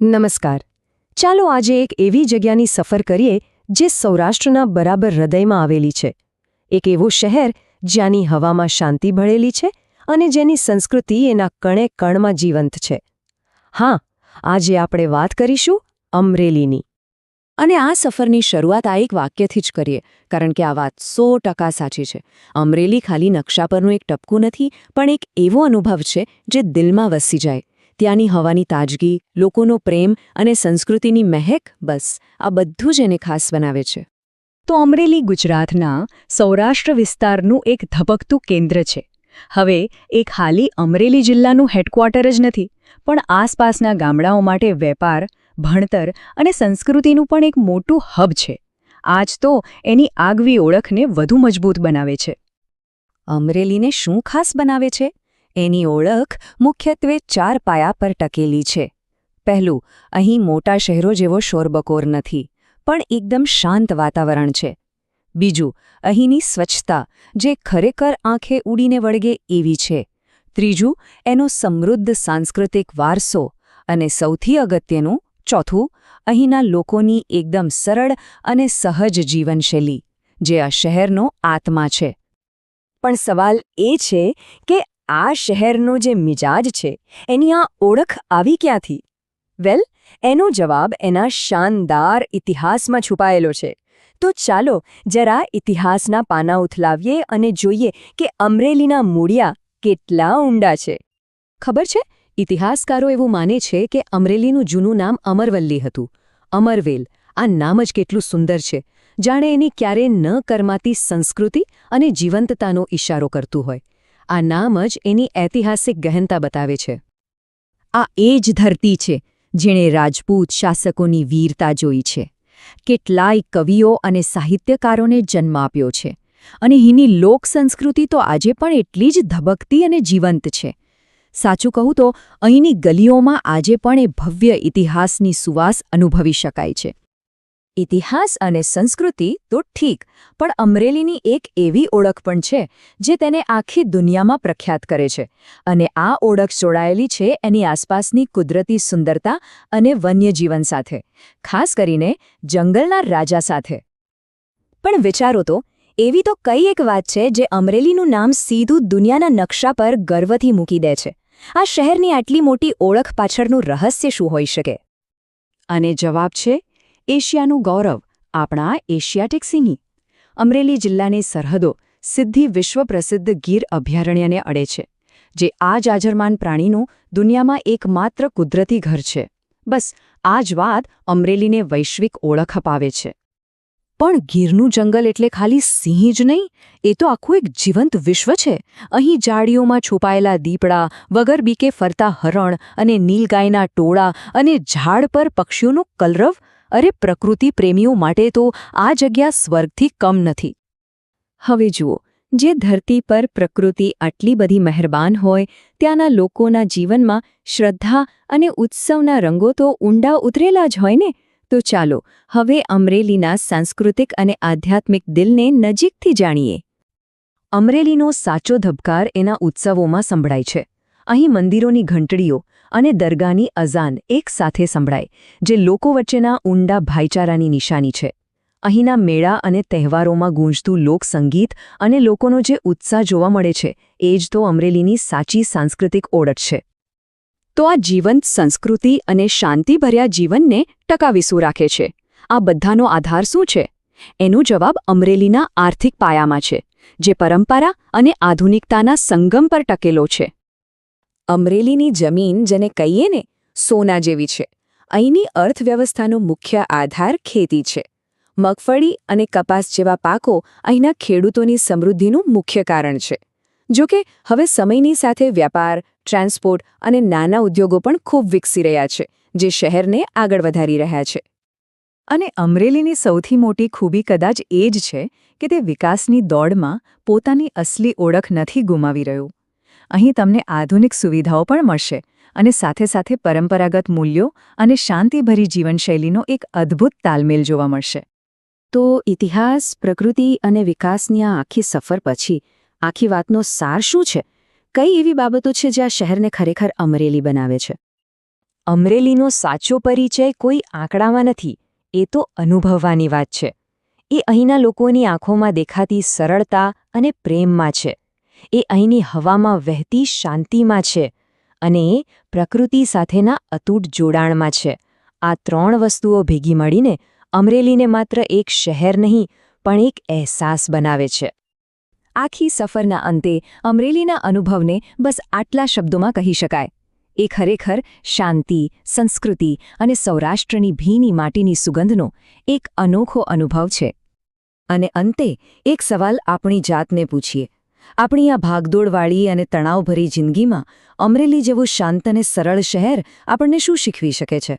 નમસ્કાર. ચાલો આજે એક એવી જગ્યાની સફર કરીએ જે સૌરાષ્ટ્રના બરાબર હૃદયમાં આવેલી છે. એક એવું શહેર જ્યાંની હવામાં શાંતિ ભળેલી છે અને જેની સંસ્કૃતિ એના કણે કણમાં જીવંત છે. હા, આજે આપણે વાત કરીશું અમરેલીની. અને આ સફરની શરૂઆત આ એક વાક્યથી જ કરીએ, કારણ કે આ વાત સો ટકા સાચી છે. અમરેલી ખાલી નકશા પરનું એક ટપકું નથી, પણ એક એવો અનુભવ છે જે દિલમાં વસી જાય. ત્યાંની હવાની તાજગી, લોકોનો પ્રેમ અને સંસ્કૃતિની મહેક, બસ, આ બધું જ એને ખાસ બનાવે છે. તો અમરેલી ગુજરાતના સૌરાષ્ટ્ર વિસ્તારનું એક ધબકતું કેન્દ્ર છે. હવે એ ખાલી અમરેલી જિલ્લાનું હેડક્વાર્ટર જ નથી, પણ આસપાસના ગામડાઓ માટે વેપાર, ભણતર અને સંસ્કૃતિનું પણ એક મોટું હબ છે. આજ તો એની આગવી ઓળખને વધુ મજબૂત બનાવે છે. અમરેલીને શું ખાસ બનાવે છે? એની ઓળખ મુખ્યત્વે ચાર પાયા પર ટકેલી છે. પહેલું, અહીં મોટા શહેરો જેવો શોરબકોર નથી, પણ એકદમ શાંત વાતાવરણ છે. બીજું, અહીંની સ્વચ્છતા, જે ખરેખર આંખે ઉડીને વળગે એવી છે. ત્રીજું, એનો સમૃદ્ધ સાંસ્કૃતિક વારસો અને સૌથી અગત્યનું, ચોથું, અહીંના લોકોની એકદમ સરળ અને સહજ જીવનશૈલી, જે આ શહેરનો આત્મા છે. પણ સવાલ એ છે કે આ શહેરનો જે મિજાજ છે, એની આ ઓળખ આવી ક્યાંથી? વેલ, એનો જવાબ એના શાનદાર ઇતિહાસમાં છુપાયેલો છે. તો ચાલો જરા ઇતિહાસના પાના ઉથલાવીએ અને જોઈએ કે અમરેલીના મૂળિયા કેટલા ઊંડા છે. ખબર છે? ઇતિહાસકારો એવું માને છે કે અમરેલીનું જૂનું નામ અમરવલ્લી હતું. અમરવેલ, આ નામ જ કેટલું સુંદર છે. જાણે એની ક્યારે ન કરમાતી સંસ્કૃતિ અને જીવંતતાનો ઇશારો કરતું હોય. આ નામ જ એની ઐતિહાસિક ગહનતા બતાવે છે. આ એ જ ધરતી છે, જેણે રાજપૂત શાસકોની વીરતા જોઈ છે. કેટલાય કવિઓ અને સાહિત્યકારોને જન્મ આપ્યો છે. અને હીની લોક સંસ્કૃતિ તો આજે પણ એટલી જ ધબકતી અને જીવંત છે. સાચું કહું તો અહીંની ગલીઓમાં આજે પણ એ ભવ્ય ઇતિહાસની સુવાસ અનુભવી શકાય છે. ઇતિહાસ અને સંસ્કૃતિ તો ઠીક, પણ અમરેલીની એક એવી ઓળખ પણ છે, જે તેને આખી દુનિયામાં પ્રખ્યાત કરે છે. અને આ ઓળખ જોડાયેલી છે એની આસપાસની કુદરતી સુંદરતા અને વન્યજીવન સાથે, ખાસ કરીને જંગલના રાજા સાથે. પણ વિચારો તો, એવી તો કઈ એક વાત છે જે અમરેલીનું નામ સીધું દુનિયાના નકશા પર ગર્વથી મૂકી દે છે. આ શહેરની આટલી મોટી ઓળખ પાછળનું રહસ્ય શું હોઈ શકે? અને જવાબ છે એશિયાનું ગૌરવ, આપણા એશિયાટિક સિંહી. અમરેલી જિલ્લાની સરહદો સિદ્ધિ વિશ્વ પ્રસિદ્ધ ગીર અભયારણ્યને અડે છે, જે આ જાજરમાન પ્રાણીનું દુનિયામાં એકમાત્ર કુદરતી ઘર છે. બસ આ જ વાત અમરેલીને વૈશ્વિક ઓળખ અપાવે છે. પણ ગીરનું જંગલ એટલે ખાલી સિંહ જ નહીં, એ તો આખું એક જીવંત વિશ્વ છે. અહીં જાડીઓમાં છુપાયેલા દીપડા, વગર બીકે ફરતા હરણ અને નીલગાયના ટોળા અને ઝાડ પર પક્ષીઓનું કલરવ અરે પ્રકૃતિ પ્રેમીઓ માટે તો આ જગ્યા સ્વર્ગથી કમ નથી. હવે જુઓ, જે ધરતી પર પ્રકૃતિ આટલી બધી મહેરબાન હોય, ત્યાંના લોકોના જીવનમાં શ્રદ્ધા અને ઉત્સવના રંગો તો ઊંડા ઉતરેલા જ હોય ને? તો ચાલો, હવે અમરેલીના સાંસ્કૃતિક અને આધ્યાત્મિક દિલને નજીકથી જાણીએ. અમરેલીનો સાચો ધબકાર એના ઉત્સવોમાં સંભળાય છે. અહીં મંદિરોની ઘંટડીઓ અને દરગાહની અઝાન એક સાથે સંભળાય, જે લોકો વચ્ચેના ઊંડા ભાઈચારાની નિશાની છે. અહીંના મેળા અને તહેવારોમાં ગૂંજતું લોકસંગીત અને લોકોનો જે ઉત્સાહ જોવા મળે છે, એ જ તો અમરેલીની સાચી સાંસ્કૃતિક ઓળખ છે. તો આ જીવંત સંસ્કૃતિ અને શાંતિભર્યા જીવનને ટકાવીસું રાખે છે. આ બધાનો આધાર શું છે? એનો જવાબ અમરેલીના આર્થિક પાયામાં છે, જે પરંપરા અને આધુનિકતાના સંગમ પર ટકેલો છે. અમરેલીની જમીન જેને કહીએ ને, સોના જેવી છે. અહીંની અર્થવ્યવસ્થાનો મુખ્ય આધાર ખેતી છે. મગફળી અને કપાસ જેવા પાકો અહીંના ખેડૂતોની સમૃદ્ધિનું મુખ્ય કારણ છે. જો કે હવે સમયની સાથે વ્યાપાર, ટ્રાન્સપોર્ટ અને નાના ઉદ્યોગો પણ ખૂબ વિકસી રહ્યા છે, જે શહેરને આગળ વધારી રહ્યા છે. અને અમરેલીની સૌથી મોટી ખૂબી કદાચ એ જ છે કે તે વિકાસની દોડમાં પોતાની અસલી ઓળખ નથી ગુમાવી રહ્યું. અહીં તમને આધુનિક સુવિધાઓ પણ મળશે અને સાથે સાથે પરંપરાગત મૂલ્યો અને શાંતિભરી જીવનશૈલીનો એક અદ્ભુત તાલમેલ જોવા મળશે. તો ઇતિહાસ, પ્રકૃતિ અને વિકાસની આખી સફર પછી આખી વાતનો સાર શું છે? કઈ એવી બાબતો છે જે આ શહેરને ખરેખર અમરેલી બનાવે છે? અમરેલીનો સાચો પરિચય કોઈ આંકડામાં નથી, એ તો અનુભવવાની વાત છે. એ અહીંના લોકોની આંખોમાં દેખાતી સરળતા અને પ્રેમમાં છે. એ અહીંની હવામાં વહેતી શાંતિમાં છે અને એ પ્રકૃતિ સાથેના અતૂટ જોડાણમાં છે. આ ત્રણ વસ્તુઓ ભેગી મળીને અમરેલીને માત્ર એક શહેર નહીં, પણ એક અહેસાસ બનાવે છે. આખી સફરના અંતે અમરેલીના અનુભવને બસ આટલા શબ્દોમાં કહી શકાય. એ ખરેખર શાંતિ, સંસ્કૃતિ અને સૌરાષ્ટ્રની ભીની માટીની સુગંધનો એક અનોખો અનુભવ છે. અને અંતે એક સવાલ આપણી જાતને પૂછીએ. આપણી આ ભાગદોડવાળી અને તણાવભરી જિંદગીમાં અમરેલી જેવું શાંત અને સરળ શહેર આપણને શું શીખવી શકે છે?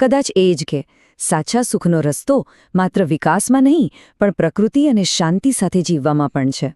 કદાચ એ જ કે, સાચા સુખનો રસ્તો માત્ર વિકાસમાં નહીં, પણ પ્રકૃતિ અને શાંતિ સાથે જીવવામાં પણ છે.